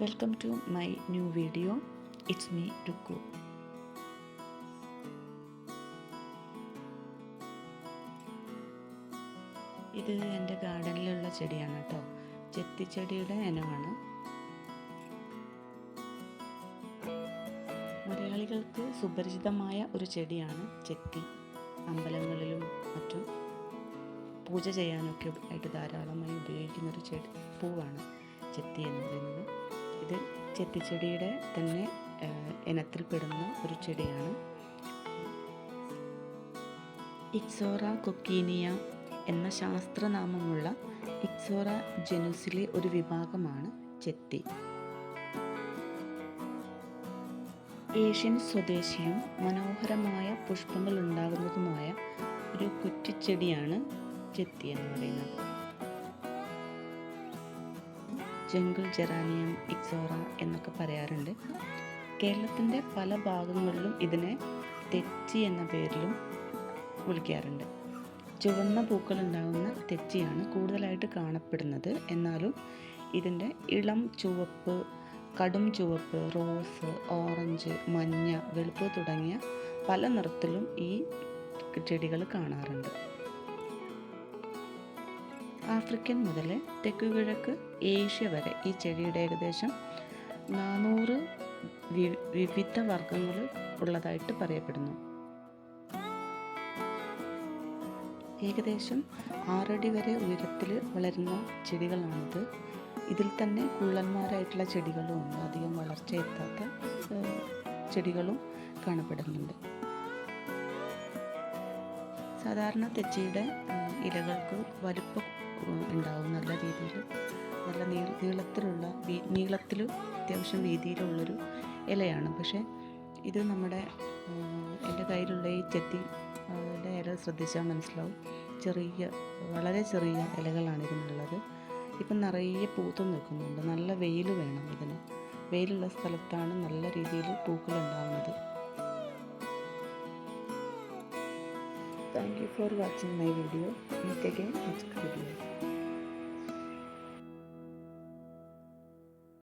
Welcome to my new video it's me Rukku ഇത് എന്റെ ഗാർഡനിലുള്ള ചെടിയാണ് കേട്ടോ. ചെത്തിച്ചെടിയുടെ ഇനമാണ്. മലയാളികൾക്ക് സുപരിചിതമായ ഒരു ചെടിയാണ് ചെത്തി. അമ്പലങ്ങളിലും മറ്റും പൂജ ചെയ്യാനൊക്കെ ആയിട്ട് ധാരാളമായി ഉപയോഗിക്കുന്ന ഒരു ചെടി പൂവാണ്. ചെത്തി എന്ന് പറയുന്നത് ഇത് ചെത്തിച്ചെടിയുടെ തന്നെ ഇനത്തിൽപ്പെടുന്ന ഒരു ചെടിയാണ്. ഇക്സോറ കൊക്കീനിയ എന്ന ശാസ്ത്രനാമമുള്ള ഇക്സോറ ജനുസിലെ ഒരു വിഭാഗമാണ് ചെത്തി ഏഷ്യൻ സ്വദേശിയും മനോഹരമായ പുഷ്പങ്ങൾ ഉണ്ടാകുന്നതുമായ ഒരു കുറ്റിച്ചെടിയാണ് ചെത്തി എന്ന് പറയുന്നത്. ജംഗിൾ ജെറാനിയം എക്സോറ എന്നൊക്കെ പറയാറുണ്ട്. കേരളത്തിന്റെ പല ഭാഗങ്ങളിലും ഇതിനെ തെച്ചി എന്ന പേരിലും വിളിക്കാറുണ്ട്. ചുവന്ന പൂക്കൾ ഉണ്ടാകുന്ന തെച്ചിയാണ് കൂടുതലായിട്ട് കാണപ്പെടുന്നത്. എന്നാലും ഇതിന്റെ ഇളം ചുവപ്പ് കടും ചുവപ്പ് റോസ് ഓറഞ്ച് മഞ്ഞ വെളുപ്പ് തുടങ്ങിയ പല നിറത്തിലും ഈ ചെടികൾ കാണാറുണ്ട്. ആഫ്രിക്കൻ മുതൽ തെക്കു കിഴക്ക് ഏഷ്യ വരെ ഈ ചെടിയുടെ ഏകദേശം നാനൂറ് വിവിധ വർഗങ്ങൾ ഉള്ളതായിട്ട് പറയപ്പെടുന്നു. ഏകദേശം ആറടി വരെ ഉയരത്തിൽ വളരുന്ന ചെടികളാണിത്. ഇതിൽ തന്നെ കുള്ളന്മാരായിട്ടുള്ള ചെടികളും ഉണ്ട് അധികം വളർച്ച എത്താത്ത ചെടികളും കാണപ്പെടുന്നുണ്ട്. സാധാരണ തെച്ചിയുടെ ഇലകൾക്ക് വലുപ്പം ഉണ്ടാവും നല്ല രീതിയിൽ. നല്ല നീ നീളത്തിലുള്ള നീളത്തിൽ അത്യാവശ്യം വീതിയിലുള്ളൊരു ഇലയാണ്. പക്ഷേ ഇത് നമ്മുടെ എന്റെ കയ്യിലുള്ള ഈ ചെത്തി ഇല ശ്രദ്ധിച്ചാൽ മനസ്സിലാവും. ചെറിയ വളരെ ചെറിയ ഇലകളാണ് ഇതിനുള്ളത്. ഇപ്പം നിറയെ പൂത്തും നിൽക്കുന്നുണ്ട്. നല്ല വെയിൽ വേണം ഇതിന്. വെയിലുള്ള സ്ഥലത്താണ് നല്ല രീതിയിൽ പൂക്കൾ ഉണ്ടാകുന്നത് thank you for watching my video meet again next video